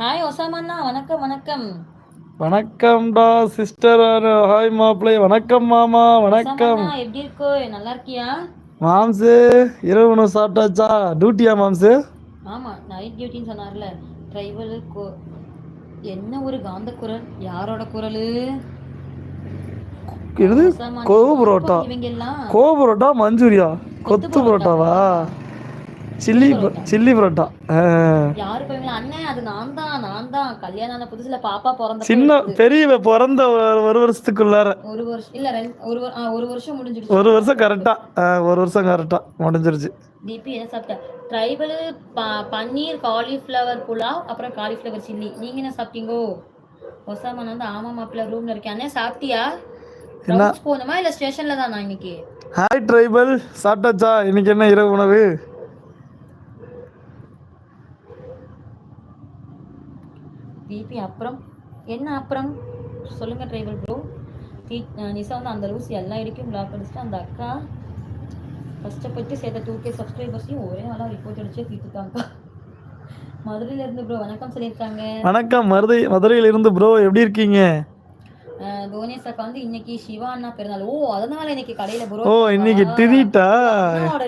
Hi ஒசாமண்ணா வணக்கம் வணக்கம். வணக்கம்டா sister hi மாப்பிள்ளை. வணக்கம் மாமா. வணக்கம். எப்படி இருக்கோ? நல்லா இருக்கியா? மாம்சு இரவு உணவு சாப்பிட்டாச்சா? டியூட்டியா மாம்சு? ஆமா நைட் டியூட்டின்னு சொன்னார்ல. டிரைவரு கோ என்ன ஒரு காந்த குரல்? யாரோட குரல்? இது கோவு புரோட்டா இவங்க எல்லாம் கோவு புரோட்டா மஞ்சூரியா? கொத்து புரோட்டாவா? Chilli chilli parotta. யாரு போவீங்களா அண்ணன் அது நான் தான் நான் தான். கல்யாணம் ஆன புதுசுல பாப்பா பிறந்த சின்ன பெரியவ பிறந்த ஒரு- வருஷத்துக்குள்ளார. ஒரு வருஷம் இல்ல ஒரு ஒரு வருஷம் முடிஞ்சிடுச்சு. ஒரு வருஷம் கரெக்டா ஒரு வருஷம் கரெக்டா முடிஞ்சிருச்சு. டிபி என்ன சாப்பிட்ட? ட்ரைபல் பன்னீர் காலிஃப்ளவர் புலாவ் அப்புறம் காலிஃப்ளவர் சில்லி நீங்க என்ன சாப்பிட்டீங்கோ? ஒசாமன் வந்து ஆமா மாப்பிள்ள ரூம்ல இருக்கேன். அண்ணே சாப்பிட்டியா? போகணுமா இல்ல ஸ்டேஷன்ல தானா இன்னைக்கு? ஹாய் ட்ரைபல் சாப்பிட்டாச்சா? இன்னைக்கு என்ன இரவு உணவு? டிபி அப்புறம் என்ன அப்புறம்? சொல்லுங்க ட்ரைபல் ப்ரோ நிசா வந்து அந்த லூஸ் எல்லா இடிக்கும் பிளாக் அடிச்சுட்டு அந்த அக்கா கஷ்டப்பட்டு சேர்த்த டூ கே சப்ஸ்கிரைபர்ஸையும் ஒரே நாளாக ரிப்போர்ட் அடிச்சே தீர்த்துட்டாங்க மதுரையில இருந்து ப்ரோ வணக்கம் சொல்லியிருக்காங்க. வணக்கம் மதுரை மதுரையில் இருந்து ப்ரோ எப்படி இருக்கீங்க? தோனேஷ் அக்கா வந்து இன்னைக்கு சிவா அண்ணா பிறந்தாள் ஓ அதனால இன்னைக்கு கடையில ப்ரோ ஓ இன்னைக்கு ட்ரீட்டா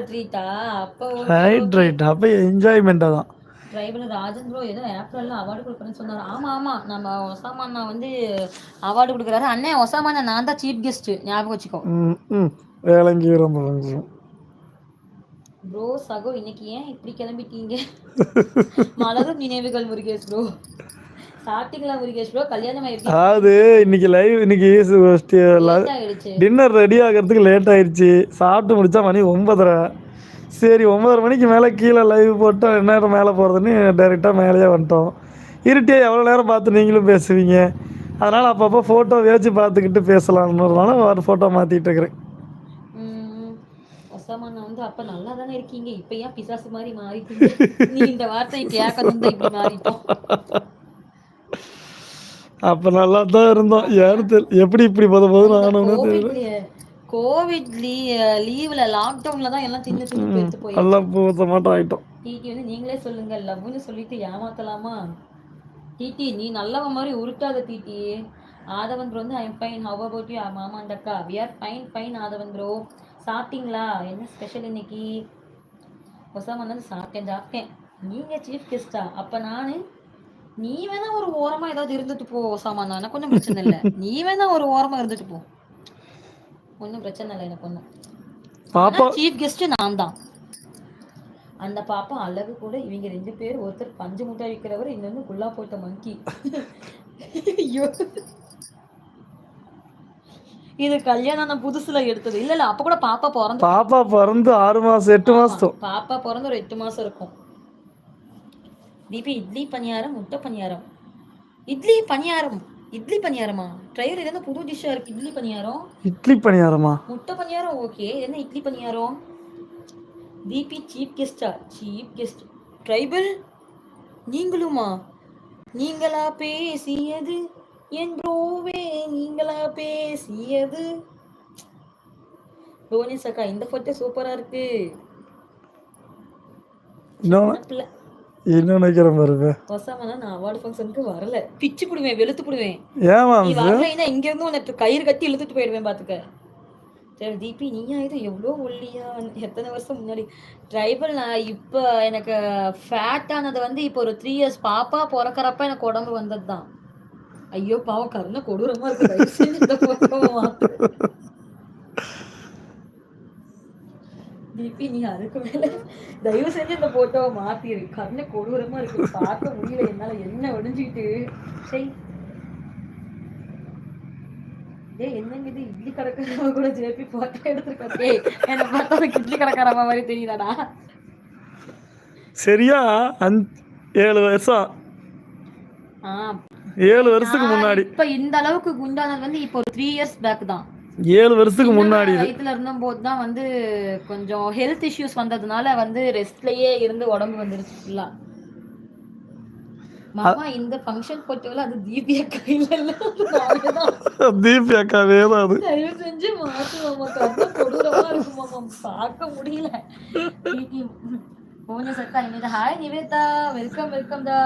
ட்ரீட்டா அப்போ ரைட் ரைட் அப்போ என்ஜாய்மெண்ட்டாக தான் டிரைவர் ராஜன் ப்ரோ ஏதோ ஏப்ரல்ல அவார்டு கொடுக்குறேன்னு சொன்னாரு. ஆமா ஆமா நம்ம ஒசாமா அண்ணா வந்து அவார்டு கொடுக்குறாரு. அண்ணே ஒசாமா அண்ணா நான் தான் சீஃப் கெஸ்ட் ஞாபகம் வச்சுக்கோ. ரொம்ப. ப்ரோ சகோ இன்னைக்கு ஏன் இப்படி கிளம்பிட்டீங்க? மலரும் நினைவுகள் முருகேஷ் ப்ரோ அதாவது இன்னைக்கு லைவ் இன்னைக்கு டின்னர் ரெடி ஆகிறதுக்கு லேட் ஆயிடுச்சு. சாப்பிட்டு முடிச்சா மணி ஒன்பதரை. சரி ஒன்பதரை மணிக்கு மேலே கீழே லைவ் போட்டு என்ன நேரம் மேலே போகிறதுன்னு டைரெக்டாக மேலேயே வந்துட்டோம். இருட்டே எவ்வளோ நேரம் பார்த்து நீங்களும் பேசுவீங்க? அதனால் அப்பப்போ ஃபோட்டோ வச்சு பார்த்துக்கிட்டு பேசலாம்ன்றதுனால ஒரு ஃபோட்டோ மாற்றிட்டு இருக்கிறேன். வந்து அப்ப நல்லா தானே இருக்கீங்க. இப்ப ஏன் பிசாசு மாதிரி மாறிட்டீங்க? நீ இந்த வார்த்தை இப்படி மாறிட்டோம். அப்போ நல்லா தான் இருந்தோம். யாரும் தெரியல எப்படி இப்படி போத போது நானும் தெரியல. கோவிட் லீவ்ல லாக்டவுன்ல தான் எல்லாம் தின்னு தின்னு எடுத்து போய் ஆயிட்டோம். டிடி வந்து நீங்களே சொல்லுங்க லவ்னு சொல்லிட்டு ஏமாத்தலாமா? டிடி நீ நல்லவன் மாதிரி உருட்டாத டிடி ஆதவன் ப்ரோ வந்து I am fine how about you மாமா அண்ட் அக்கா. We are fine fine Aadhavan bro சாப்பிட்டீங்களா? என்ன ஸ்பெஷல் இன்னைக்கு? ஒசாமன் வந்து சாப்பிட்டேன் சாப்பிட்டேன். நீங்க சீஃப் கெஸ்டா அப்ப நானு நீ வேணா ஒரு ஓரமா ஏதாவது இருந்துட்டு போ ஒசாமன் எனக்கு ஒன்றும் பிரச்சனை இல்லை. நீ வேணா ஒரு ஓரமா இருந்துட்டு போ. ஒன்றும் பிரச்சனை இல்லை எனக்கு ஒன்றும் பாப்பா சீஃப் கெஸ்ட் நான் தான். அந்த பாப்பா அழகு கூட இவங்க ரெண்டு பேர் ஒருத்தர் பஞ்சு முட்டை விற்கிறவர் இன்னொன்னு குள்ளா போட்ட மங்கி ஐயோ. இது கல்யாணம் ஆன புதுசுல எடுத்தது. இல்ல இல்ல அப்ப கூட பாப்பா பிறந்து பாப்பா பிறந்து ஆறு மாதம் எட்டு மாதம் பாப்பா பிறந்து ஒரு எட்டு மாசம் இருக்கும். தீபி இட்லி பணியாரம் முட்டை பணியாரம். இட்லி பணியாரம். இட்லி பணியாரமா? ட்ரைவர் இது என்ன புது டிஷ்ஷா இருக்கு இட்லி பணியாரம்? இட்லி பணியாரமா? முட்டை பணியாரம் ஓகே என்ன இட்லி பணியாரம்? டிபி சீஃப் கெஸ்டா சீஃப் கெஸ்ட் ட்ரைபிள் நீங்களுமா? நீங்களா பேசியது? என் ப்ரோவே நீங்களா பேசியது? ரோனிஸ் அக்கா இந்த போட்டோ சூப்பரா இருக்கு. பாருங்க? வசமான நான் அவார்டு ஃபங்க்ஷனுக்கு வரல. பிச்சு புடுவேன் வெளுத்து புடுவேன். ஏமா நீ வரலைன்னா இங்க இருந்து உனக்கு கயிறு கட்டி இழுத்துட்டு போயிடுவேன் பாத்துக்க. சரி தீபி நீயா இது எவ்வளோ ஒல்லியா? எத்தனை வருஷம் முன்னாடி? ட்ரைபல் நான் இப்போ எனக்கு ஃபேட் ஆனது வந்து இப்போ ஒரு த்ரீ இயர்ஸ் பாப்பா பிறக்கறப்ப எனக்கு உடம்பு வந்தது தான் ஐயோ பாவம் கருணை கொடூரமா இருக்கு. தீபி நீ அதுக்கு மேல தயவு செஞ்சு இந்த போட்டோவை மாத்திரு கருணை கொடூரமா இருக்கு. பார்க்க முடியல. என்னால என்ன ஒடிஞ்சுக்கிட்டு? சரி என்னங்க இது? இட்லி கடைக்காரவ கூட ஜேபி போட்டோ எடுத்துருக்கோம் ஏய் என்ன பார்த்தா இட்லி கடைக்காரவ மாதிரி தெரியுதாடா? சரியா? ஏழு வருஷம். ஏழு வருஷத்துக்கு முன்னாடி. இப்ப இந்த அளவுக்கு குண்டானது வந்து இப்போ ஒரு த்ரீ இயர்ஸ் பேக் தான். ஏழு வருஷத்துக்கு முன்னாடி வயிற்றுல இருந்தபோது தான் வந்து கொஞ்சம் ஹெல்த் இஷ்யூஸ் வந்ததுனால வந்து ரெஸ்ட்லயே இருந்து உடம்பு வந்துருச்சு ஃபுல்லா மாமா இந்த ஃபங்க்ஷன் போட்டோல அது தீபியா கையில இல்ல தீபி அக்காவே தான் அது. தயவு செஞ்சு மாத்து மாமா கண்ணு கொடூரமா இருக்கு மாமா. பார்க்க முடியல. போன சக்கா இனிமே ஹாய் நிவேதா. வெல்கம் வெல்கம் டா.